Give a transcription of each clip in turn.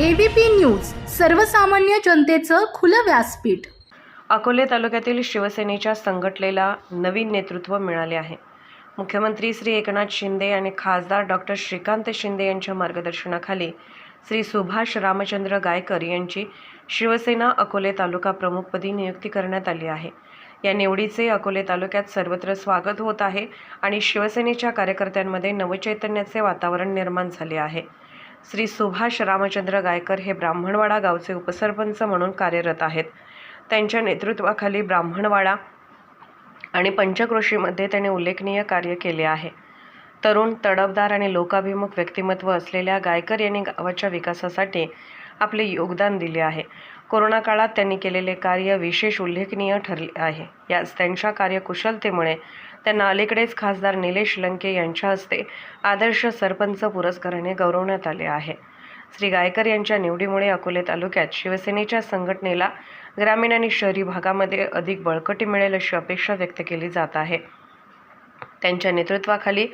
ABP news सर्वसामान्य जनतेचं खुलं व्यासपीठ. अकोले तालुक्यातील शिवसेनेच्या संघटनेला नवीन नेतृत्व मिळाले आहे. मुख्यमंत्री श्री एकनाथ शिंदे आणि खासदार डॉक्टर श्रीकांत शिंदे यांच्या मार्गदर्शनाखाली श्री सुभाष रामचंद्र गायकर यांची शिवसेना अकोले तालुका प्रमुखपदी नियुक्ती करण्यात आली आहे. या निवडीचे अकोले तालुक्यात सर्वत्र स्वागत होत आहे आणि शिवसेनेच्या कार्यकर्त्यांमध्ये नवचैतन्याचे वातावरण निर्माण झाले आहे. श्री सुभाष रामचंद्र गायकर हे ब्राह्मणवाडा गावचे उपसरपंच म्हणून कार्यरत आहेत. त्यांच्या नेतृत्वाखाली ब्राह्मणवाडा आणि पंचक्रोशीमध्ये त्याने उल्लेखनीय कार्य केले आहे. तरुण तडफदार आणि लोकाभिमुख व्यक्तिमत्व असलेल्या गायकर यांनी गावाच्या विकासासाठी आपले योगदान दिले आहे. कोरोना काळात त्यांनी केलेले कार्य विशेष उल्लेखनीय ठरले आहे. याच त्यांच्या कार्यकुशलतेमुळे त्यांना अलीकडेच खासदार निलेश लंके यांच्या हस्ते आदर्श सरपंच पुरस्काराने गौरवण्यात आले आहे. श्री गायकर यांच्या निवडीमुळे अकोले तालुक्यात शिवसेनेच्या संघटनेला ग्रामीण आणि शहरी भागामध्ये अधिक बळकटी मिळेल अशी अपेक्षा व्यक्त केली जात आहे. त्यांच्या नेतृत्वाखाली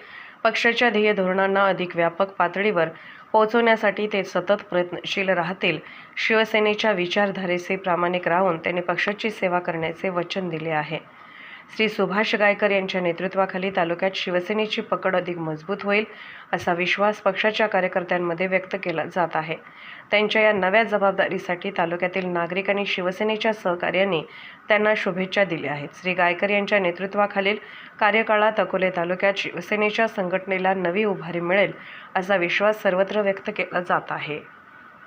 पक्षाच्या ध्येय धोरणांना अधिक व्यापक पातळीवर पोहोचवण्यासाठी ते सतत प्रयत्नशील राहतील. शिवसेनेच्या विचारधारेचे प्रामाणिक राहून त्यांनी पक्षाची सेवा करण्याचे वचन दिले आहे. श्री सुभाष गायकर यांच्या नेतृत्वाखाली तालुक्यात शिवसेनेची पकड अधिक मजबूत होईल असा विश्वास पक्षाच्या कार्यकर्त्यांमध्ये व्यक्त केला जात आहे. त्यांच्या या नव्या जबाबदारीसाठी तालुक्यातील नागरिक आणि शिवसेनेच्या सहकार्याने त्यांना शुभेच्छा दिल्या आहेत. श्री गायकर यांच्या नेतृत्वाखालील कार्यकाळात अकोले तालुक्यात शिवसेनेच्या संघटनेला नवी उभारी मिळेल असा विश्वास सर्वत्र व्यक्त केला जात आहे.